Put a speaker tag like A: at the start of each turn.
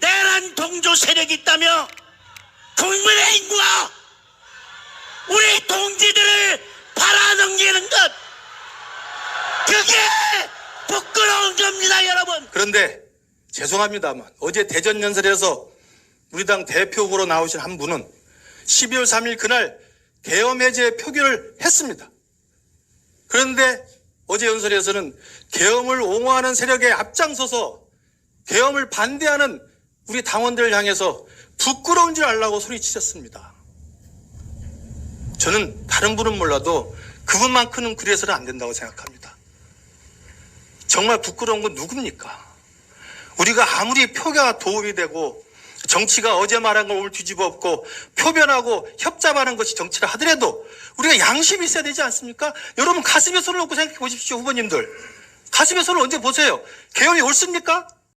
A: 내란 동조 세력이 있다며 국민의힘과 우리 동지들을 팔아넘기는 것 그게 부끄러운 겁니다 여러분
B: 그런데 죄송합니다만 어제 대전 연설에서 우리 당 대표 후보로 나오신 한 분은 12월 3일 그날 계엄 해제 표기를 했습니다. 그런데 어제 연설에서는 계엄을 옹호하는 세력에 앞장서서 계엄을 반대하는 우리 당원들을 향해서 부끄러운 줄 알라고 소리치셨습니다. 저는 다른 분은 몰라도 그분만큼은 그래서는 안 된다고 생각합니다. 정말 부끄러운 건 누굽니까? 우리가 아무리 표가 도움이 되고 정치가 어제 말한 걸 오늘 뒤집어 엎고 표변하고 협잡하는 것이 정치라 하더라도 우리가 양심이 있어야 되지 않습니까? 여러분 가슴에 손을 얹고 생각해 보십시오 후보님들 가슴에 손을 얹어 보세요 개헌이 옳습니까?